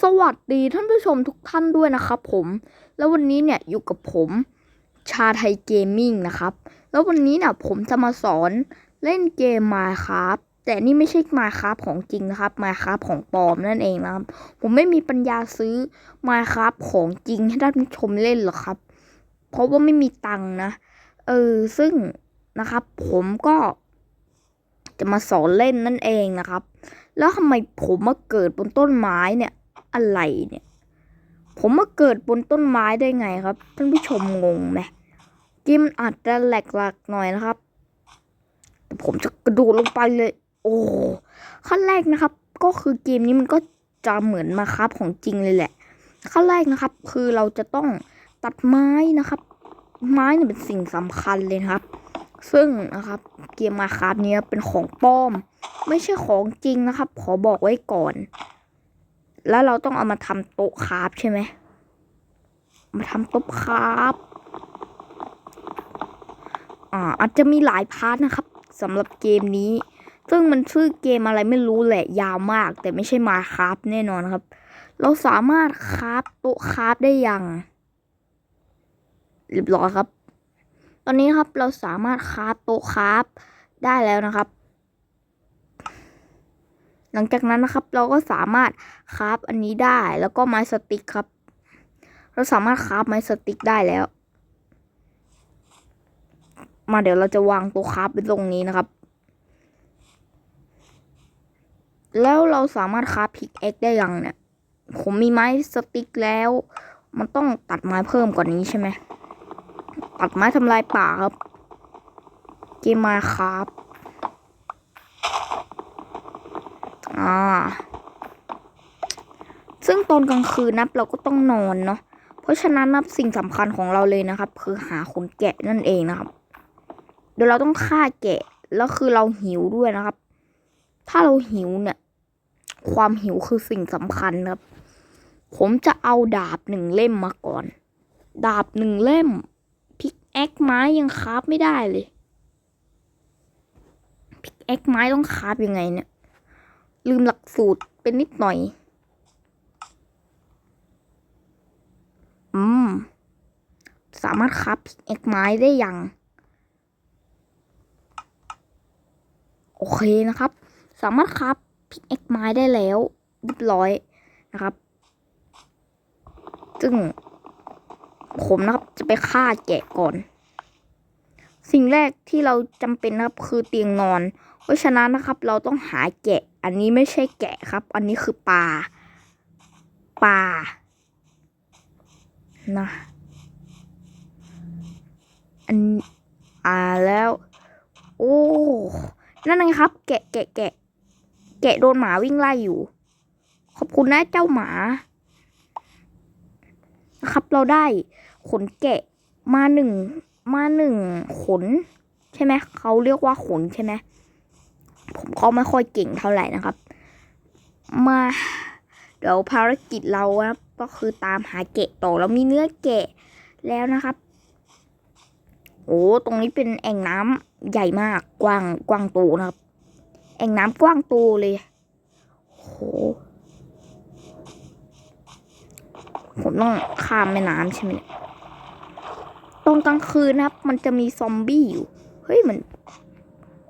สวัสดีท่านผู้ชมทุกท่านด้วยนะครับผม แล้ววันนี้เนี่ยอยู่กับผมชาไทยเกมมิ่งนะครับ แล้ววันนี้เนี่ยผมจะมาสอนเล่นเกมมาครับแต่นี่ไม่ใช่มาครับของจริงนะครับมาครับของปลอมนั่นเองนะครับ ผมไม่มีปัญญาซื้อมาครับของจริงให้ท่านผู้ชมเล่นหรอกครับ เพราะว่าไม่มีตังค์นะ เออซึ่งนะครับ ผมก็จะมาสอนเล่นนั่นเองนะครับ แล้วทำไมผมมาเกิดบนต้นไม้เนี่ย อะไรเนี่ย ผมมาเกิดบนต้นไม้ได้ไงครับ ท่านผู้ชมงงไหมเกมมันอาจจะแหลกๆหน่อยนะครับ แต่ผมจะกระโดดลงไปเลย โอ้ขั้นแรกนะครับ ก็คือเกมนี้มันก็จะเหมือนมาครับของจริงเลยแหละ ขั้นแรกนะครับ คือเราจะต้องตัดไม้นะครับ ไม้เนี่ยเป็นสิ่งสำคัญเลยครับ ซึ่งนะครับเกมมาครับเนี้ยเป็นของปลอม ไม่ใช่ของจริงนะครับ ขอบอกไว้ก่อน แล้วเราต้องเอามาทำโต๊ะคราฟใช่ไหม มาทำโต๊ะคราฟอ่าอาจจะมีหลายพาร์ทนะครับสำหรับเกมนี้ ซึ่งมันชื่อเกมอะไรไม่รู้แหละยาวมาก แต่ไม่ใช่มาคราฟแน่นอนครับ เราสามารถคราฟโต๊ะคราฟได้ยังเรียบร้อยครับ ตอนนี้ครับเราสามารถคราฟโต๊ะคราฟได้แล้วนะครับ หลังจากนั้นนะครับเราก็สามารถคราฟอันนี้ได้แล้วก็ไม้สติ๊กครับ เราสามารถคราฟไม้สติ๊กได้แล้ว มาเดี๋ยวเราจะวางตัวคราฟไว้ตรงนี้นะครับ แล้วเราสามารถคราฟพิกเอ็กได้ยังเนี่ย ผมมีไม้สติ๊กแล้ว มันต้องตัดไม้เพิ่มกว่านี้ใช่ไหมตัดไม้ทำลายป่าครับ เกมมาครับ อ่า ซึ่งตอนกลางคืนนับเราก็ต้องนอนเนาะ เพราะฉะนั้นนับสิ่งสำคัญของเราเลยนะครับ คือหาขนแกะนั่นเองนะครับ เดี๋ยวเราต้องฆ่าแกะ แล้วคือเราหิวด้วยนะครับ ถ้าเราหิวเนี่ย ความหิวคือสิ่งสำคัญครับ ผมจะเอาดาบหนึ่งเล่มมาก่อน ดาบหนึ่งเล่มพิกแอคไม้ยังคราฟไม่ได้เลยพิกแอคไม้ต้องคราฟยังไงเนี่ย ลืมหลักสูตรเป็นนิดหน่อย อืม สามารถคราฟพิกไม้ได้อยังโอเคนะครับ สามารถคราฟพิกแอคไม้ได้แล้วเรียบร้อยนะครับ ซึ่ง ผมนะครับจะไปฆ่าแกะก่อน สิ่งแรกที่เราจำเป็นนะครับคือเตียงนอน เพราะฉะนั้นนะครับเราต้องหาแกะ อันนี้ไม่ใช่แกะครับ อันนี้คือปลาปลานะอันอ่าแล้ว โอ้ นั่นไงครับ แกะแกะแกะแกะโดนหมาวิ่งไล่อยู่ ขอบคุณนะเจ้าหมานะครับเราได้ขนแกะมาหนึ่งมาหนึ่งขน ใช่ไหมเขาเรียกว่าขนใช่ไหม ผมก็ไม่ค่อยเก่งเท่าไหร่นะครับ มา เดี๋ยวภารกิจเรานะครับ ก็คือตามหาแกะต่อเรามีเนื้อแกะแล้วนะครับ โอ้ตรงนี้เป็นแอ่งน้ำใหญ่มากกว้างกว้างโตนะครับ แอ่งน้ำกว้างโตเลยโหผมต้องข้ามแม่น้ำใช่ไหมเนี่ยตอนกลางคืนนะครับ มันจะมีซอมบี้อยู่ เฮ้ยมัน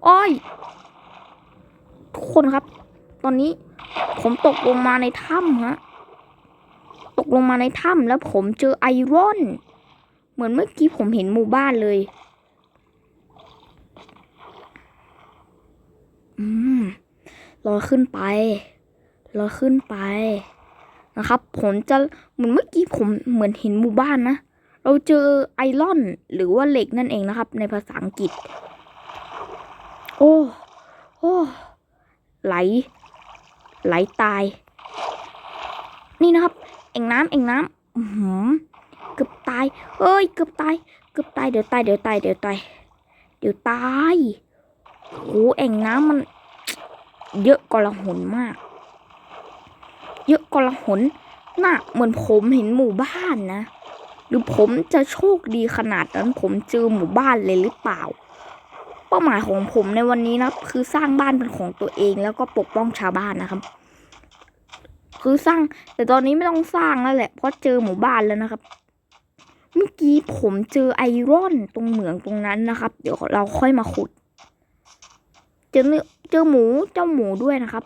อ้อย ทุกคนครับ ตอนนี้ผมตกลงมาในถ้ำฮะ ตกลงมาในถ้ำแล้วผมเจอไอรอน เหมือนเมื่อกี้ผมเห็นหมู่บ้านเลย อืมลอยขึ้นไปลอยขึ้นไป นะครับ ผมจะเหมือนเมื่อกี้ผมเหมือนเห็นหมู่บ้านนะ เราเจอไอรอน หรือว่าเหล็กนั่นเองนะครับ ในภาษาอังกฤษ โอ้ โอ้ ไหล ไหลตาย นี่นะครับ เอ็งน้ำเอ็งน้ำอือหือเกือบตาย เอ้ย เกือบตาย เกือบตาย เดี๋ยวตาย เดี๋ยวตาย เดี๋ยวตาย เดี๋ยวตายโอ้เอ็งน้ำมัน เยอะกละหนมาก เยอะกละหนน่ะเหมือนผมเห็นหมู่บ้านนะ หรือผมจะโชคดีขนาดนั้นผมเจอหมู่บ้านเลยหรือเปล่า เป้าหมายของผมในวันนี้นะคือสร้างบ้านเป็นของตัวเองแล้วก็ปกป้องชาวบ้านนะครับ คือสร้างแต่ตอนนี้ไม่ต้องสร้างแล้วแหละเพราะเจอหมู่บ้านแล้วนะครับ เมื่อกี้ผมเจอไอรอนตรงเหมืองตรงนั้นนะครับ เดี๋ยวเราค่อยมาขุด เจอเนื้อเจอหมูเจ้าหมูด้วยนะครับ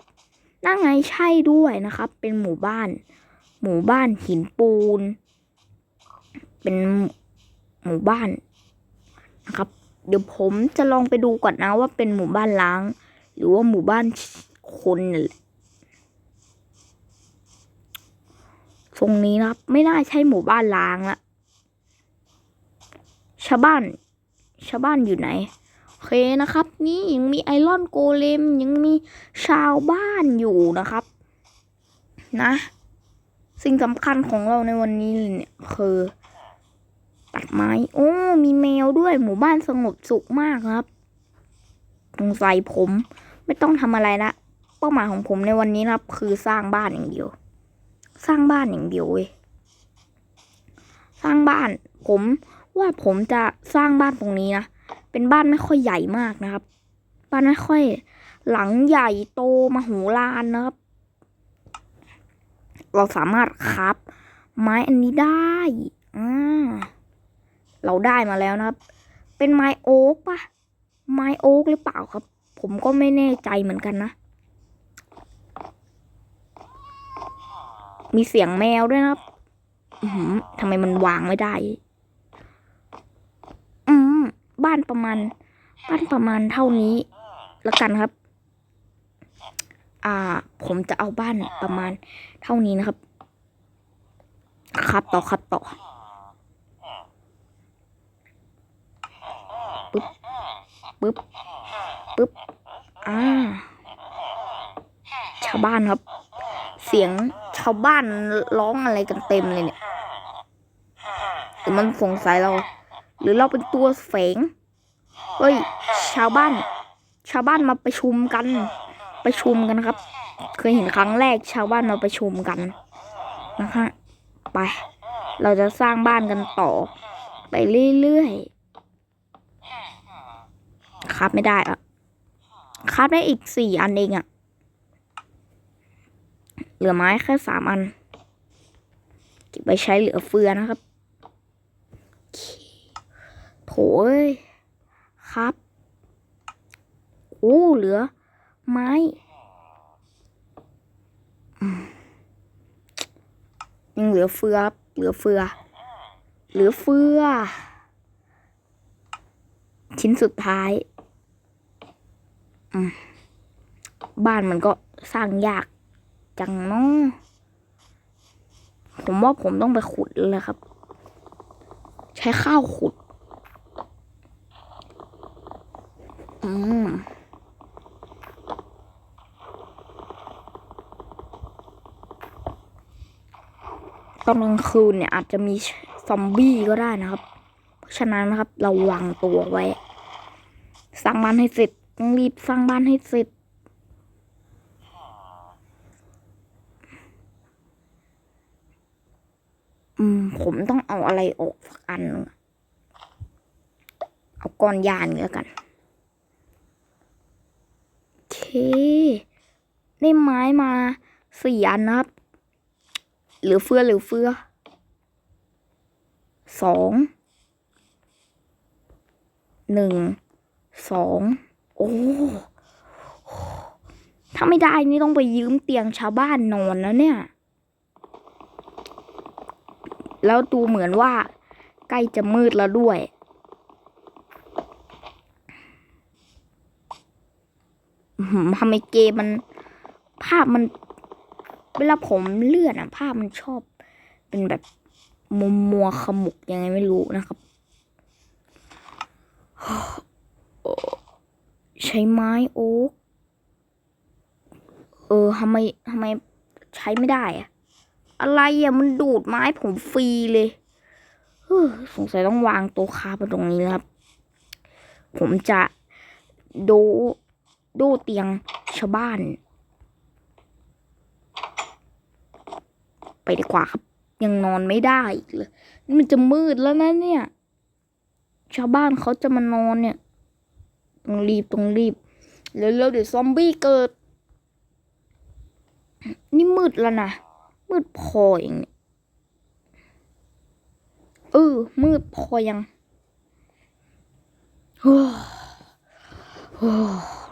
นั่งไงใช่ด้วยนะครับ เป็นหมู่บ้าน หมู่บ้านหินปูน เป็นหมู่บ้านนะครับ เดี๋ยวผมจะลองไปดูก่อนนะว่าเป็นหมู่บ้านล้าง หรือว่าหมู่บ้านคนนี่แหละตรงนี้นะครับ ไม่น่าใช่หมู่บ้านล้างละชาวบ้าน ชาวบ้านอยู่ไหนโอเคนะครับ นี่ยังมีไอรอนโกเลมยังมีชาวบ้านอยู่นะครับ นะ สิ่งสำคัญของเราในวันนี้เนี่ยคือ ตัดไม้ โอ้ มีแมวด้วย หมู่บ้านสงบสุขมากครับสงสัยผมไม่ต้องทำอะไรละ เป้าหมายของผมในวันนี้นะครับ คือสร้างบ้านอย่างเดียว สร้างบ้านอย่างเดียวเว้ย สร้างบ้าน ผมว่าผมจะสร้างบ้านตรงนี้นะ เป็นบ้านไม่ค่อยใหญ่มากนะครับ บ้านไม่ค่อย หลังใหญ่โตมโหฬารนะครับ เราสามารถครับ ไม้อันนี้ได้อ่า เราได้มาแล้วนะครับ เป็นไมโอ๊กปะไมโอ๊กหรือเปล่าครับ ผมก็ไม่แน่ใจเหมือนกันนะ มีเสียงแมวด้วยนะครับอือหือทำไมมันวางไม่ได้ อืม บ้านประมาณ บ้านประมาณเท่านี้ล้วกันครับ อ่า ผมจะเอาบ้านประมาณเท่านี้นะครับ ครับต่อครับต่อ ปึ๊บ ปึ๊บปึ๊บอ่าชาวบ้านครับ เสียงชาวบ้านร้องอะไรกันเต็มเลยเนี่ยหรือมันสงสัยเรา หรือเราเป็นตัวแฝงเฮ้ย ชาวบ้าน ชาวบ้านมาประชุมกันประชุมกันครับ เคยเห็นครั้งแรกชาวบ้านมาประชุมกันนะคะ ไป เราจะสร้างบ้านกันต่อ ไปเรื่อยๆ ครับไม่ได้อะครับได้อีกสี่อันเองอะเหลือไม้แค่สามอัน เก็บไปใช้เหลือเฟือนะครับโอเคโถเอ้ยครับโอ้เหลือ ไม้อืมยังเหลือเฟือครับเหลือเฟือ เหลือเฟือ ชิ้นสุดท้ายอืม บ้านมันก็สร้างยากจังเนาะผมว่าผมต้องไปขุดเลยครับ ใช้ข้าวขุด อืมตอนกลางคืนเนี่ยอาจจะมีซอมบี้ก็ได้นะครับ เพราะฉะนั้นนะครับราวางตัวไว้ สร้างบ้านให้เสร็จ ต้องรีบสร้างบ้านให้เสร็จอืม ผมต้องเอาอะไรออกสักอันหนึ่งเอาก้อนยานนี้แล้วกัน โอเค ได้ไม้มาสี่อันนะครับเหลือเฟือเหลือเฟือสองหนึ่งสอง โอ้ถ้าไม่ได้นี่ต้องไปยืมเตียงชาวบ้านนอนแล้วเนี่ย แล้วดูเหมือนว่า ใกล้จะมืดแล้วด้วย ทำไมเกมมัน ภาพมัน เวลาผมเลื่อนอะภาพมันชอบ เป็นแบบมัวมัวขมุกยังไงไม่รู้นะครับ ใช้ไม้โอ๊กเออทำไมทำไมใช้ไม่ได้อะอะไรอะมันดูดไม้ผมฟรีเลยเฮ้อสงสัยต้องวางโต๊ะคาบนตรงนี้แล้วครับ ผมจะดโดเตียงชาวบ้าน ไปดีกว่าครับ ยังนอนไม่ได้อีกเลยนี่มันจะมืดแล้วนะเนี่ย ชาวบ้านเขาจะมานอนเนี่ย ต้องรีบต้องรีบเร็วๆเดี๋ยวซอมบี้เกิด นี่มืดแล้วนะ มืดพอเองเนี่ยเออ มืดพอยังโอ้โอ้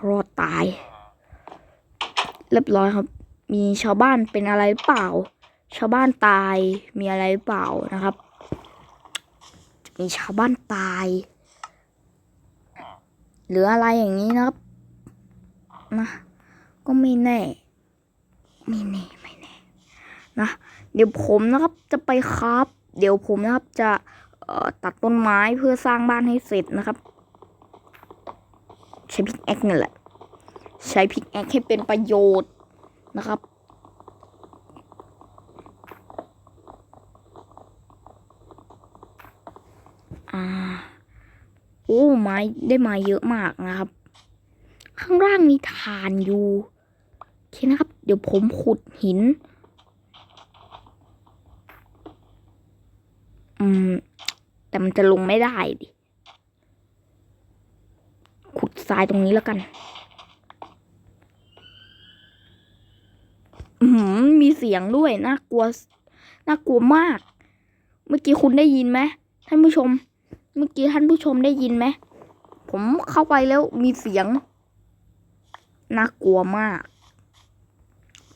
รอดตาย เรียบร้อยครับ มีชาวบ้านเป็นอะไรหรือเปล่า ชาวบ้านตายมีอะไรหรือเปล่านะครับ มีชาวบ้านตาย หรืออะไรอย่างนี้นะครับนะก็ไม่แน่ไม่แน่ไม่แน่นะเดี๋ยวผมนะครับจะไปครับ เดี๋ยวผมนะครับจะเอ่อตัดต้นไม้เพื่อสร้างบ้านให้เสร็จนะครับ ใช้พิกแอคนี่แหละ ใช้พิกแอคให้เป็นประโยชน์นะครับ อ่า โอ้ ไม้ได้ไม้เยอะมากนะครับ ข้างล่างมีฐานอยู่โอเคนะครับ เดี๋ยวผมขุดหิน อืม แต่มันจะลงไม่ได้ดิขุดทรายตรงนี้แล้วกัน อืมมีเสียงด้วย น่ากลัว น่ากลัวมาก เมื่อกี้คุณได้ยินไหมท่านผู้ชม เมื่อกี้ท่านผู้ชมได้ยินไหม ผมเข้าไปแล้วมีเสียงน่ากลัวมาก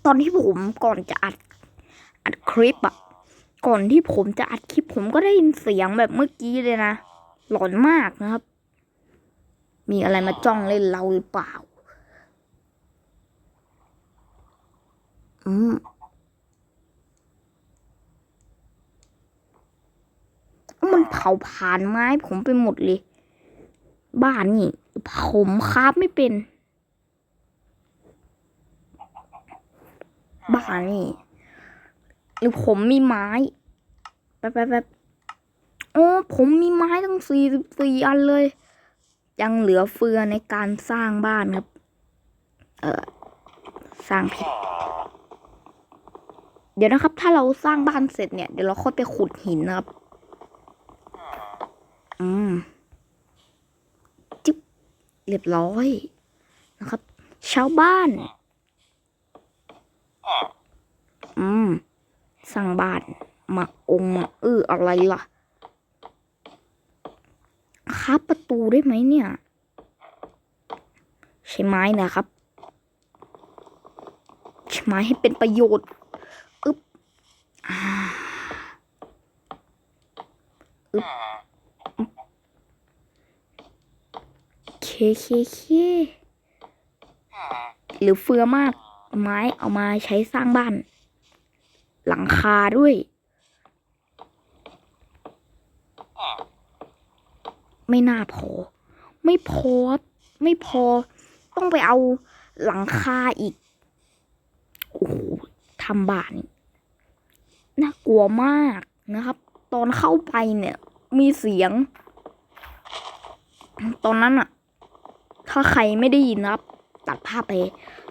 ตอนที่ผมก่อนจะอัดอัดคลิปอะก่อนที่ผมจะอัดคลิป ผมก็ได้ยินเสียงแบบเมื่อกี้เลยนะหลอนมากนะครับ มีอะไรมาจ้องเล่นเราหรือเปล่า อืมมันเผาผ่านไม้ผมไปหมดเลย บ้านนี่ผมคราบไม่เป็น บ้านนี่ หรือผมมีไม้แป๊บแป๊บแป๊บโอ้ผมมีไม้ตั้งสี่สิบสี่อันเลย ยังเหลือเฟือในการสร้างบ้านครับ เออสร้างผิดเดี๋ยวนะครับ ถ้าเราสร้างบ้านเสร็จเนี่ย เดี๋ยวเราค่อยไปขุดหินนะครับ อืม เรียบร้อยนะครับ ชาวบ้าน อืมสร้างบ้านมาองมาเอออะไรล่ะคับประตูได้ไหมเนี่ย ใช้ไม้นะครับ ใช้ไม้ให้เป็นประโยชน์อึ๊บอึ๊บ เคเคเคหรือเฟือมากไม้เอามาใช้สร้างบ้าน หลังคาด้วย ไม่น่าพอ ไม่พอ ไม่พอ ต้องไปเอาหลังคาอีก โอ้โหทำบ้าน น่ากลัวมากนะครับ ตอนเข้าไปเนี่ย มีเสียง ตอนนั้นอะ ถ้าใครไม่ได้ยินนะครับ ตัดภาพไป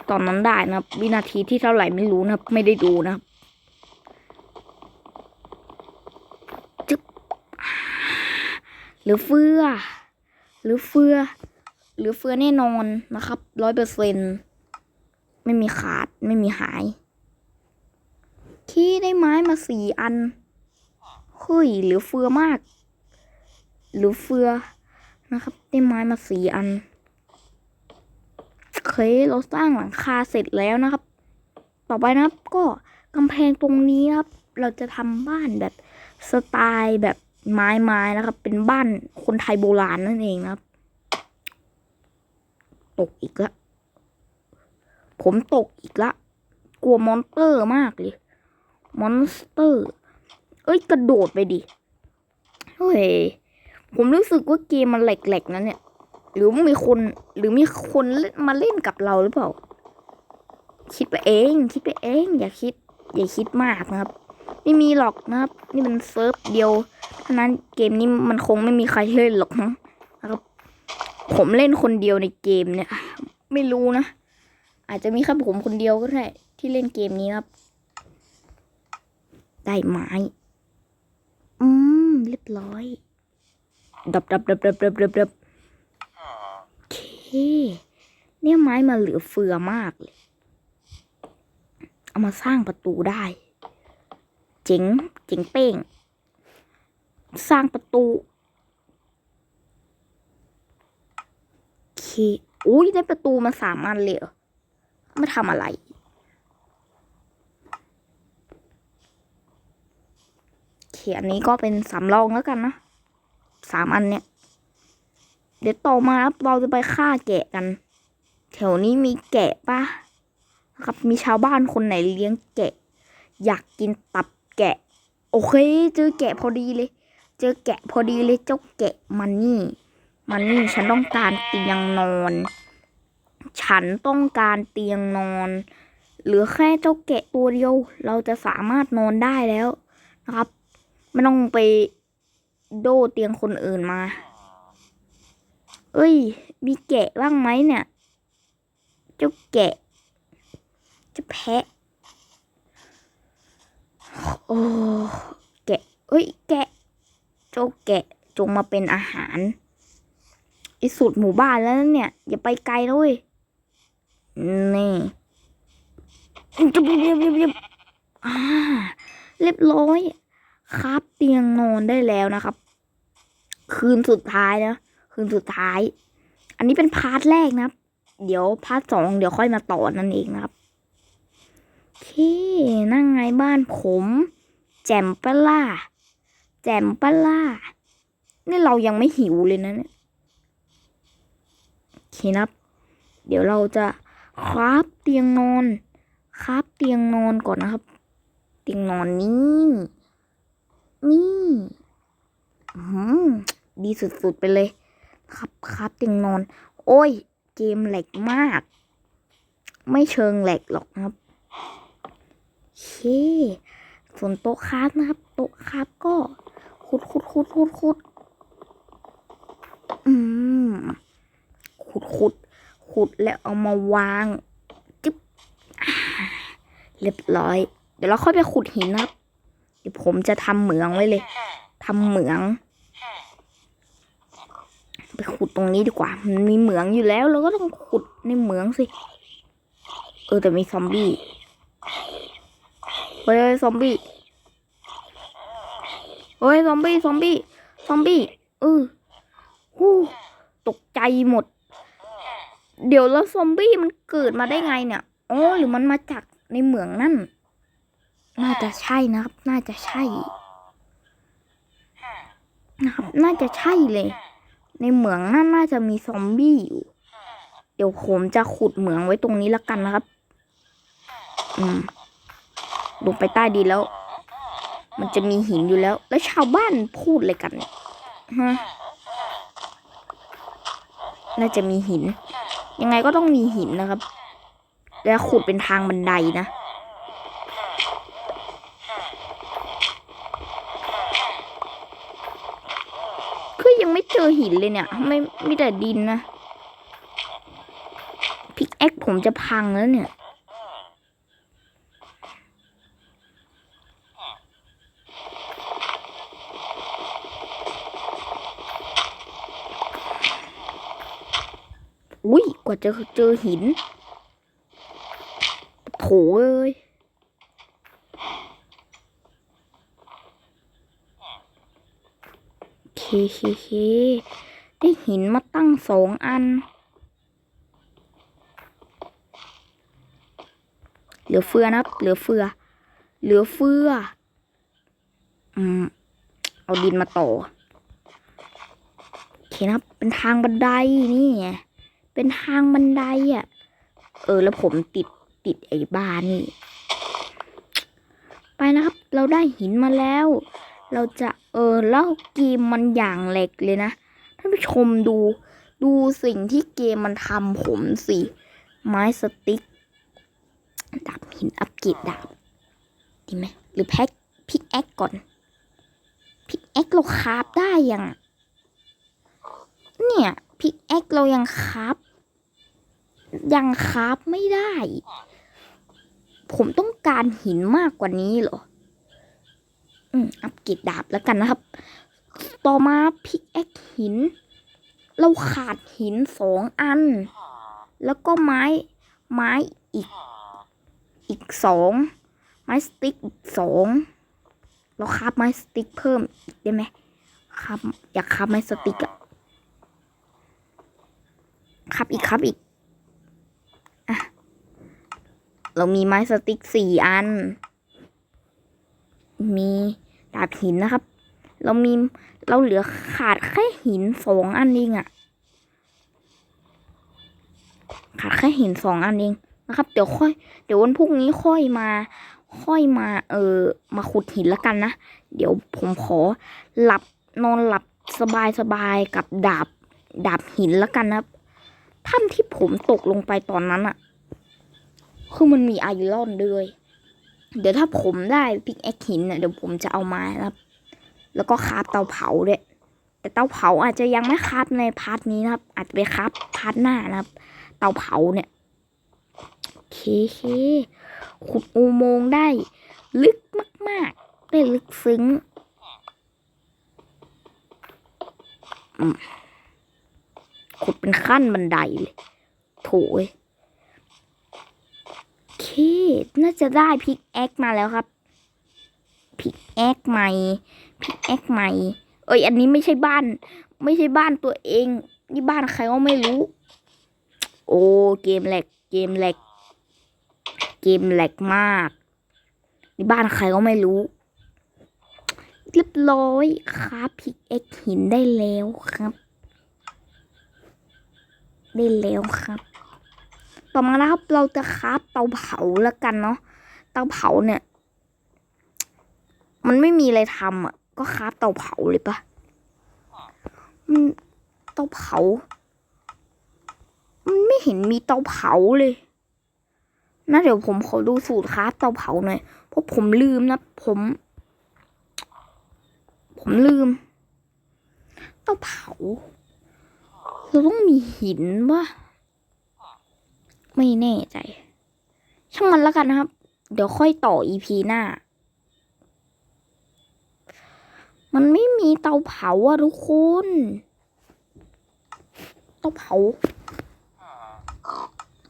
ตอนนั้นได้นะครับ วินาทีที่เท่าไหร่ไม่รู้นะครับ ไม่ได้ดูนะครับจึ๊บหรือเฟือ หรือเฟือ หรือเฟือแน่นอนนะครับร้อยเปอร์เซ็นไม่มีขาดไม่มีหาย ขี้ได้ไม้มาสี่อันเฮ้ยหลือเฟือมาก หรือเฟือนะครับ ได้ไม้มาสี่อัน เคเราสร้างหลังคาเสร็จแล้วนะครับ ต่อไปนะครับก็กำแพงตรงนี้นะครับ เราจะทำบ้านแบบสไตล์แบบไม้ไม้นะครับ เป็นบ้านคนไทยโบราณนั่นเองนะครับ ตกอีกล้วผมตกอีกละ กลัวมอนสเตอร์มากเลยมอนสเตอร์ เอ้ย กระโดดไปดิเฮ้ยผมรู้สึกว่าเกมมันแหลกๆนะเนี่ย หรือมีคนหรือมีคนมาเล่นกับเราหรือเปล่า คิดไปเอง คิดไปเอง อย่าคิด อย่าคิดมากนะครับ ไม่มีหรอกนะครับ นี่มันเซิร์ฟเดียวเท่านั้นเกมนี้มันคงไม่มีใครเล่นหรอกนะครับ ผมเล่นคนเดียวในเกมเนี่ย ไม่รู้นะ อาจจะมีแค่ผมคนเดียวก็ได้ที่เล่นเกมนี้นะครับ ได้ไม้ อืม เรียบร้อยดับดับดับดับดับดับดับ เคเนี่ยไม้มาเหลือเฟือมากเลย เอามาสร้างประตูได้ เจ๋ง เจ๋งเป้ง สร้างประตูโอเคอุ้ยได้ประตูมาสามอันเลยมาทำอะไรเคอันนี้ก็เป็นสำรองแล้วกันนะสามอันเนี่ย เดี๋ยวต่อมาครับเราจะไปฆ่าแกะกัน แถวนี้มีแกะปะนะครับ มีชาวบ้านคนไหนเลี้ยงแกะ อยากกินตับแกะ โอเค เจอแกะพอดีเลย เจอแกะพอดีเลยเจ้าแกะมันนี่มันนี่ฉันต้องการเตียงนอน ฉันต้องการเตียงนอนเหลือแค่เจ้าแกะตัวเดียว เราจะสามารถนอนได้แล้วนะครับ ไม่ต้องไปโดเตียงคนอื่นมา เอ้ย มีแกะบ้างไหมเนี่ยเจ้าแกะจะแพะ โอ้แกะเอ้ย แกะเจ้าแกะจงมาเป็นอาหารไอีสุดหมู่บ้านแล้วเนี่ย อย่าไปไกลนะเว้ยนี่จะเรียบเรียบเรียบเรียบอ่าเรียบร้อย ครับเตียงนอนได้แล้วนะครับ คืนสุดท้ายนะ คืนสุดท้าย อันนี้เป็นพาร์ทแรกนะครับ เดี๋ยวพาร์ทสองเดี๋ยวค่อยมาต่อนั่นเองนะครับโอเคนั่งไงบ้านผม แจมปะล่าแจมปะล่านี่เรายังไม่หิวเลยนะเนี่ยโอเคนะครับ เดี๋ยวเราจะคราฟเตียงนอนคราฟเตียงนอนก่อนนะครับ เตียงนอนนี่นี่อืมดีสุดๆไปเลย ครับครับเตียงนอน โอ้ย เกมแหลกมาก ไม่เชิงแหลกหรอกครับเคส่วนโต๊ะคราฟนะครับ โต๊ะคราฟก็ขุดขุดขุดขุดขุดอืมขุดขุดขุดแล้วเอามาวางจึ๊บเรียบร้อย เดี๋ยวเราค่อยไปขุดหินนะครับ เดี๋ยวผมจะทำเหมืองไว้เลยทำเหมือง ไปขุดตรงนี้ดีกว่า มันมีเหมืองอยู่แล้ว เราก็ต้องขุดในเหมืองสิ เออแต่มีซอมบี้เฮ้ยซอมบี้เฮ้ยซอมบี้ซอมบี้ซอมบี้เออฮู้ตกใจหมด เดี๋ยวแล้วซอมบี้มันเกิดมาได้ไงเนี่ยอ๋อหรือมันมาจากในเหมืองนั่น น่าจะใช่นะครับ น่าจะใช่ นะครับ น่าจะใช่เลย ในเหมืองนั่นน่าจะมีซอมบี้อยู่ เดี๋ยวผมจะขุดเหมืองไว้ตรงนี้ละกันนะครับ อืม ลงไปใต้ดินแล้ว มันจะมีหินอยู่แล้ว แล้วชาวบ้านพูดอะไรกันเนี่ยฮะน่าจะมีหิน ยังไงก็ต้องมีหินนะครับ แล้วขุดเป็นทางบันไดนะ คือยังไม่เจ อหินเลยเนี่ย ไม่ไมีแต่ดินนะพิกแอคผมจะพังแล้วเนี่ย อุ้ยกว่าจะเจอหิน โถเอ้ย เคเคได้หินมาตั้งสองอัน เหลือเฟือนะครับเหลือเฟือ เหลือเฟือ อืม เอาดินมาต่อโอเคนะเป็นทางบันไดนี่ไงเป็นทางบันไดอะ เออ แล้วผมติดติดไอ้บ้านนี่ ไปนะครับ เราได้หินมาแล้ว เราจะ ออแล้วเกมมันอย่างเหล็กเลยนะท่านผู้ชมดู ดูสิ่งที่เกมมันทำผมสิ ไม้สติ๊กดาบหินอัปเกรดดาบดีไหมหรือแพ็คพิกแอคก่อน พิกแอคเราคราฟได้ยัง เนี่ยพิกแอคเรายังคราฟยังคราฟไม่ได้ ผมต้องการหินมากกว่านี้เหรอ อืมอัปเกรดดาบแล้วกันนะครับ ต่อมาพิกแอคหิน เราขาดหินสองอัน แล้วก็ไม้ไม้อีก อีกสองไม้สติ๊กอีกสองเราคาบไม้สติ๊กเพิ่มอีกได้ไหมคาบอยากคาบไม้สติ๊กอะคาบอีกคาบอีก อะ เรามีไม้สติ๊กสี่อัน มีดาบหินนะครับ เรามีเราเหลือขาดแค่หินสองอันเองอะขาดแค่หินสองอันเองนะครับ เดี๋ยวค่อย เดี๋ยววันพรุ่งนี้ค่อยมา ค่อยมา เออมาขุดหินแล้วกันนะ เดี๋ยวผมขอหลับนอนหลับสบายสบายๆกับดาบดาบหินแล้วกันนะครับถ้ำที่ผมตกลงไปตอนนั้นอะคือมันมีไอรอนด้วย เดี๋ยวถ้าผมได้พิกแอคหินเนี่ยเดี๋ยวผมจะเอามาครับ แล้วก็คราฟเตาเผาด้วย แต่เตาเผาอาจจะยังไม่คราฟในพาร์ทนี้นะครับ อาจจะไปคราฟพาร์ทหน้านะครับ เตาเผาเนี่ยโอเคเคขุดอุโมงค์ได้ ลึกมาก ๆ ได้ลึกซึ้งขุดเป็นขั้นบันไดเลยโถย โอเคน่าจะได้พิกแอคมาแล้วครับพิกแอคใหม่พิกแอคใหม่ เอ้ยอันนี้ไม่ใช่บ้าน ไม่ใช่บ้านตัวเอง นี่บ้านใครก็ไม่รู้ โอ้เกมแหลกเกมแหลกเกมแหลกมาก นี่บ้านใครก็ไม่รู้ เรียบร้อยครับพิกเอ็กหินได้แล้วครับ ได้แล้วครับ ต่อมานะครับ เราจะคราฟเตาเผาแล้วกันเนาะเตาเผาเนี่ย มันไม่มีอะไรทำอะ ก็คราฟเตาเผาเลยปะอืมเตาเผา มันไม่เห็นมีเตาเผาเลยนะเดี๋ยวผมขอดูสูตรคราฟเตาเผาหน่อยเพราะผมลืมนะผม ผมลืม เตาเผา เราต้องมีหินวะ ไม่แน่ใจ ช่างมันแล้วกันนะครับ เดี๋ยวค่อยต่ออีพีหน้า มันไม่มีเตาเผาอะทุกคนเตาเผา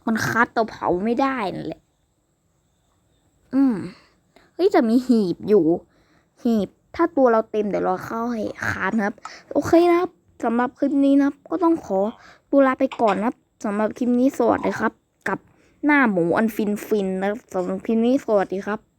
มันคัดเตาเผาไม่ได้นั่นแหละ อืมเฮ้ยจะมีหีบอยู่ หีบถ้าตัวเราเต็มเดี๋ยวเราเข้าให้คานนะครับ โอเคนะครับสำหรับคลิปนี้นะครับ ก็ต้องขอตัวลาไปก่อนนะครับสำหรับคลิปนี้สวัสดีครับ หน้าหมูอันฟินฟินๆนะสำหรับคลิปนี้สวัสดีครับ